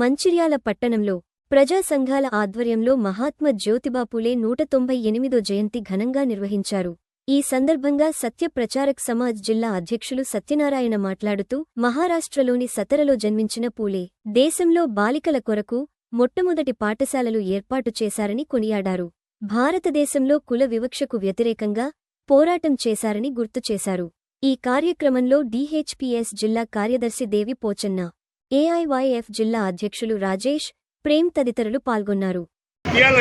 మంచిర్యాల పట్టణంలో ప్రజా సంఘాల ఆధ్వర్యంలో మహాత్మా జ్యోతిబాపులే నూట తొంభై ఎనిమిదో జయంతి ఘనంగా నిర్వహించారు. ఈ సందర్భంగా సత్య ప్రచారక్ సమాజ్ జిల్లా అధ్యక్షులు సత్యనారాయణ మాట్లాడుతూ మహారాష్ట్రలోని సతరలో జన్మించిన పూలే దేశంలో బాలికల కొరకు మొట్టమొదటి పాఠశాలలు ఏర్పాటు చేశారని కొనియాడారు. భారతదేశంలో కుల వివక్షకు వ్యతిరేకంగా పోరాటం చేశారని గుర్తు చేశారు. ఈ కార్యక్రమంలో డీహెచ్పీఎస్ జిల్లా కార్యదర్శి దేవి పోచన్న ఏఐవైఎఫ్ జిల్లా అధ్యక్షులు రాజేష్ ప్రేమ్ తదితరులు పాల్గొన్నారు.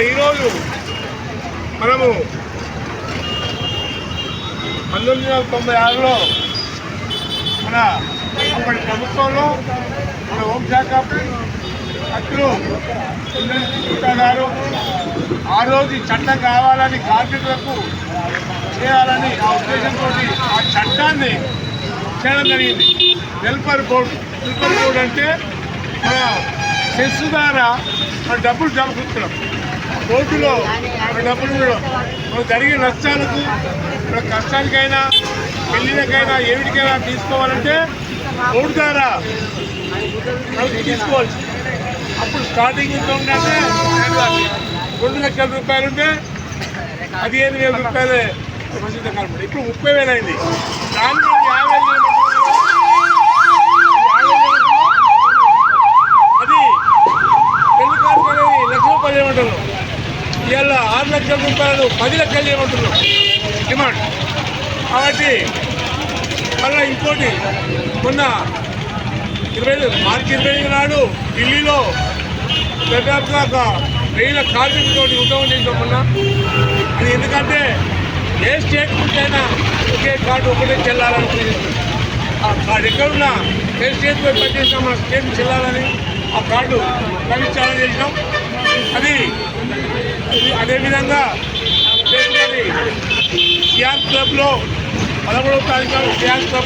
ఈరోజు మనము పంతొమ్మిది వందల తొంభై ఆరులో మన అప్పటి ప్రభుత్వంలో మన హోంశాఖ మంత్రులు గారు ఆ రోజు చట్టం కావాలని కార్మికులకు చేయాలని ఆ ఉద్దేశంతో ఆ చట్టాన్ని చేయడం జరిగింది. వెల్ఫేర్ బోర్డు వెల్ఫేర్ బోర్డు అంటే మన సెస్ ద్వారా మన డబ్బులు జరుపుతున్నాం బోర్డులో మన డబ్బులు మనం జరిగే నష్టాలకు మన కష్టానికైనా పెళ్ళిళ్ళకైనా ఏమిటికైనా తీసుకోవాలంటే బోర్డు ద్వారా మనకి తీసుకోవాలి. అప్పుడు స్టార్టింగ్ ఎంత ఉందంటే రెండు లక్షల రూపాయలు ఉంటే పదిహేను వేల రూపాయలే ఇప్పుడు ముప్పై వేలు అయింది. దానిలో యాభై వేలు అది పెళ్ళి కానుక అనేది లక్ష రూపాయలు చేయమంటున్నాం ఇవాళ ఆరు లక్షల రూపాయలు పది లక్షలు చేయమంటున్నాం. డిమాండ్. కాబట్టి మళ్ళీ ఇంకోటి మొన్న ఇరవై మార్చి ఇరవై ఐదు నాడు ఢిల్లీలో దాదాపుగా ఒక వేల కార్మికులతోటి ఉద్యమం చేసాం మొన్న. అది ఎందుకంటే ఏ స్టేట్ నుంచి అయినా ఒకే కార్డు ఒకటే చెల్లాలని ఆ కార్డు ఎక్కడున్నా ఏ స్టేట్ పోయి పనిచేసినా మన స్టేట్ చెల్లాలని ఆ కార్డు లభించాలని చేసినాం. అదేవిధంగా సిఆర్ క్లబ్లో పదమూడవ తారీఖు సిఆర్ క్లబ్